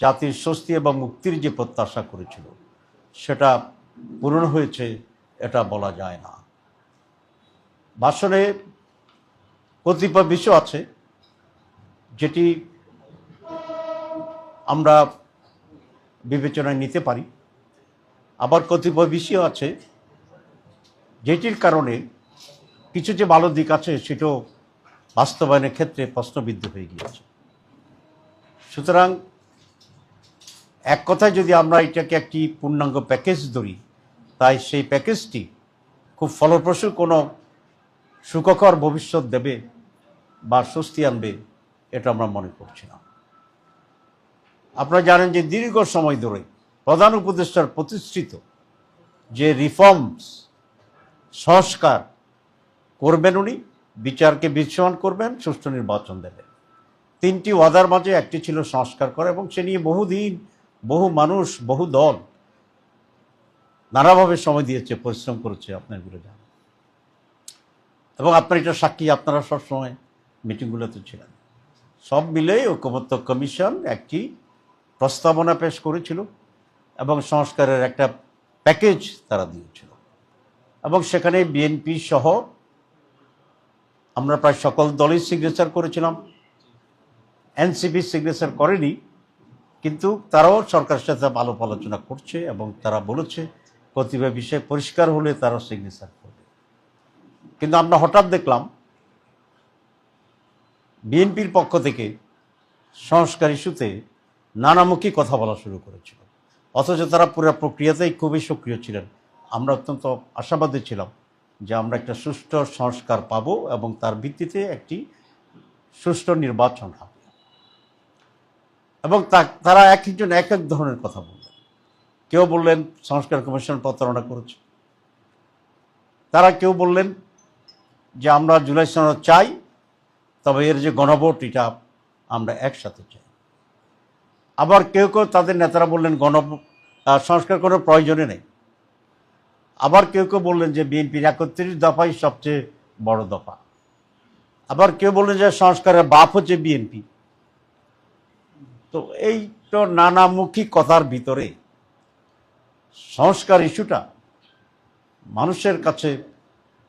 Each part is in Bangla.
জাতির স্বস্তি এবং মুক্তির যে প্রত্যাশা করেছিল, সেটা পূরণ হয়েছে, এটা বলা যায় না। ভাষণে কতিপয় বিষয় আছে, যেটি আমরা বিবেচনায় নিতে পারি। আবার কতিপয় বিষয় আছে, যেটির কারণে কিছু যে ভালো দিক আছে, সেটাও বাস্তবায়নের ক্ষেত্রে প্রশ্নবিদ্ধ হয়ে গিয়েছে। সুতরাং এক কথায় যদি আমরা এটাকে একটি পূর্ণাঙ্গ প্যাকেজ ধরি, তাই সেই প্যাকেজটি খুব ফলপ্রসূ কোনো সুখকর ভবিষ্যৎ দেবে বা স্বস্তি আনবে, এটা আমরা মনে করছি না। আপনারা জানেন যে দীর্ঘ সময় ধরে প্রধান উপদেষ্টার প্রতিষ্ঠিত যে রিফর্মস সংস্কার করবেন উনি, বিচারকে বিচ্ছমান করবেন, সুষ্ঠু নির্বাচন দেবেন। তিনটি ওয়াদার মাঝে একটি ছিল সংস্কার করা এবং সে নিয়ে বহুদিন বহু মানুষ, বহু দল নানাভাবে সময় দিয়েছে, পরিশ্রম করেছে আপনারগুলো জানেন এবং আপনার এটা সাক্ষী, আপনারা সবসময় মিটিংগুলোতে ছিলেন। সব মিলে ঐক্যমত্য কমিশন একটি প্রস্তাবনা পেশ করেছিল এবং সংস্কারের একটা প্যাকেজ তারা দিয়েছিল। এবং সেখানে বিএনপি সহ আমরা প্রায় সকল দলই সিগনেচার করেছিলাম। এনসিপি সিগনেচার করেনি। কিন্তু তারাও সরকারের সাথে আলাপ আলোচনা করছে এবং তারা বলেছে কতিপয় বিষয় পরিষ্কার হলে তারা সিগনেচার করবে। কিন্তু আমরা হঠাৎ দেখলাম, বিএনপির পক্ষ থেকে সংস্কার ইস্যুতে নানামুখী কথা বলা শুরু করেছিল। অথচ তারা পুরো প্রক্রিয়াতেই খুবই সক্রিয় ছিলেন। আমরা অত্যন্ত আশাবাদী ছিলাম যে আমরা একটা সুষ্ঠু সংস্কার পাব এবং তার ভিত্তিতে একটি সুষ্ঠু নির্বাচন হবে। এবং তারা এক একজন এক এক ধরনের কথা বললেন। কেউ বললেন, সংস্কার কমিশন প্রতারণা করেছে। তারা কেউ বললেন যে, আমরা জুলাই সনদ চাই, তবে এর যে গণভোট, এটা আমরা একসাথে চাই। আবার কেউ কেউ তাদের নেতারা বললেন, গণ সংস্কার কোনো প্রয়োজনে নেই। আবার কেউ কেউ বললেন যে, বিএনপির একত্রিশ দফাই সবচেয়ে বড় দফা। আবার কেউ বললেন যে, সংস্কারের বাপ হচ্ছে বিএনপি। তো এই তো নানামুখী কথার ভিতরে সংস্কার ইস্যুটা মানুষের কাছে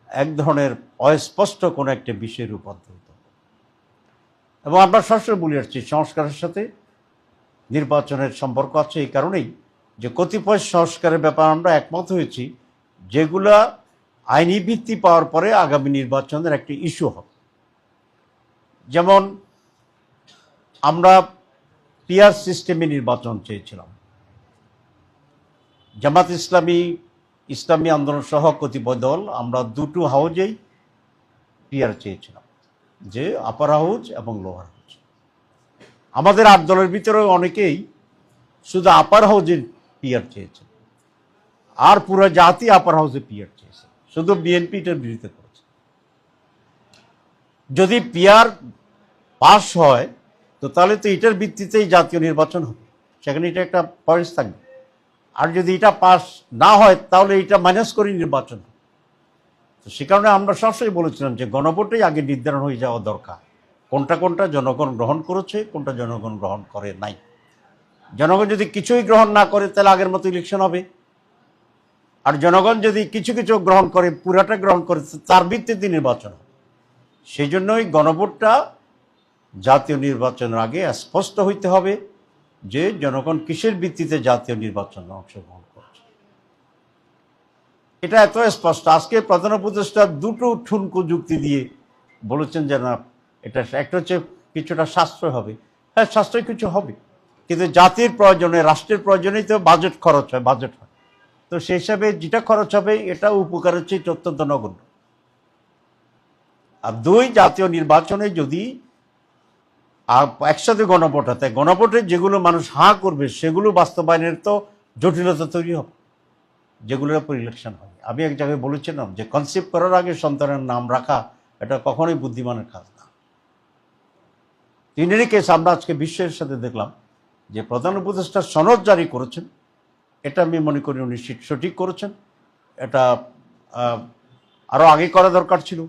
এক ধরনের অস্পষ্ট কোনো একটা বিষয়ে রূপান্তরিত। এবং আমরা সবসময় বলে আসছি, সংস্কারের সাথে নির্বাচনের সম্পর্ক আছে এই কারণেই যে কতিপয় সংস্কারের ব্যাপার আমরা একমত হয়েছি, যেগুলা আইনি ভিত্তি পাওয়ার পরে আগামী নির্বাচনের একটি ইস্যু হবে। যেমন আমরা পিয়ার সিস্টেমে নির্বাচন চেয়েছিলাম। জামাত ইসলামী ইসলামী আন্দোলন সহ কতিপয় দল আমরা দুটো হাউজেই পিয়ার চেয়েছিলাম, যে আপার হাউজ এবং লোয়ার হাউজ আমাদের আট দলের ভিতরে অনেকেই শুধু আপার হাউজে পিয়ার চেয়েছে, আর পুরো জাতি আপার হাউসে পিয়ার চেয়েছে, শুধু বিএনপি এটার বিরোধিতা করেছে। যদি পিয়ার পাস হয় তো তাহলে তো এটার ভিত্তিতেই জাতীয় নির্বাচন হবে। সেখানে এটা একটা পয়েন্টস থাকবে। আর যদি এটা পাস না হয়, তাহলে এটা মাইনাস করে নির্বাচন তো সে কারণে আমরা সবসময় বলেছিলাম যে গণভোটেই আগে নির্ধারণ হয়ে যাওয়া দরকার। কোনটা কোনটা জনগণ গ্রহণ করেছে, কোনটা জনগণ গ্রহণ করে নাই। জনগণ যদি কিছুই গ্রহণ না করে, তাহলে আগের মতো ইলেকশন হবে। আর জনগণ যদি কিছু কিছু গ্রহণ করে, পুরাটা গ্রহণ করে, তার ভিত্তিতে নির্বাচন হবে। সেই জন্যই গণভোটটা জাতীয় নির্বাচনের আগে স্পষ্ট হইতে হবে যে জনগণ কিসের ভিত্তিতে জাতীয় নির্বাচনে অংশগ্রহণ করছে। এটা এত স্পষ্ট। আজকে প্রধান উপদেষ্টা দুটো ঠুনকো যুক্তি দিয়ে বলেছেন যে না, এটা একটা হচ্ছে কিছুটা সাশ্রয় হবে। হ্যাঁ সাশ্রয় কিছু হবে। কিন্তু জাতির প্রয়োজনে, রাষ্ট্রের প্রয়োজনেই তো বাজেট খরচ হয়, বাজেট হয়। তো সেই হিসাবে যেটা খরচ হবে, এটা উপকারের চেয়ে অত্যন্ত নগণ্য। আর দুই, জাতীয় নির্বাচনে যদি আর একসাথে গণভোট তাই গণভোটে যেগুলো মানুষ হাঁ করবে, সেগুলো বাস্তবায়নের তো জটিলতা তৈরি হবে, যেগুলোর উপর ইলেকশন হয় আমি এক জায়গায় বলেছিলাম যে কনসেপ্ট করার আগে সন্তানের নাম রাখা, এটা কখনোই বুদ্ধিমানের কাজ না। তিনেরই কেস আমরা আজকে বিশ্বের সাথে দেখলাম যে প্রধান উপদেষ্টা সনদ জারি করেছেন, এটা আমি মনে করি উনি সঠিক করেছেন। এটা আরও আগে করা দরকার ছিল,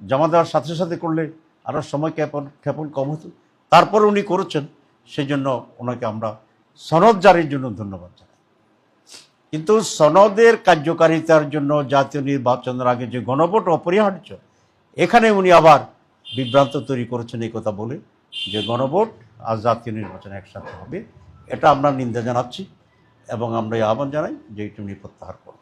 জমা দেওয়ার সাথে সাথে করলে আরও সময় ক্ষেপণ ক্ষেপণ কম হতো। তারপর উনি করেছেন সেই জন্য ওনাকে আমরা সনদ জারির জন্য ধন্যবাদ জানাই। কিন্তু সনদের কার্যকারিতার জন্য জাতীয় নির্বাচনের আগে যে গণভোট অপরিহার্য, এখানে উনি আবার বিভ্রান্ত তৈরি করেছেন এই কথা বলে যে গণভোট আর জাতীয় নির্বাচন একসাথে হবে। এটা আমরা নিন্দা জানাচ্ছি এবং আমরা এই আহ্বান জানাই যে এটি উনি প্রত্যাহার করবেন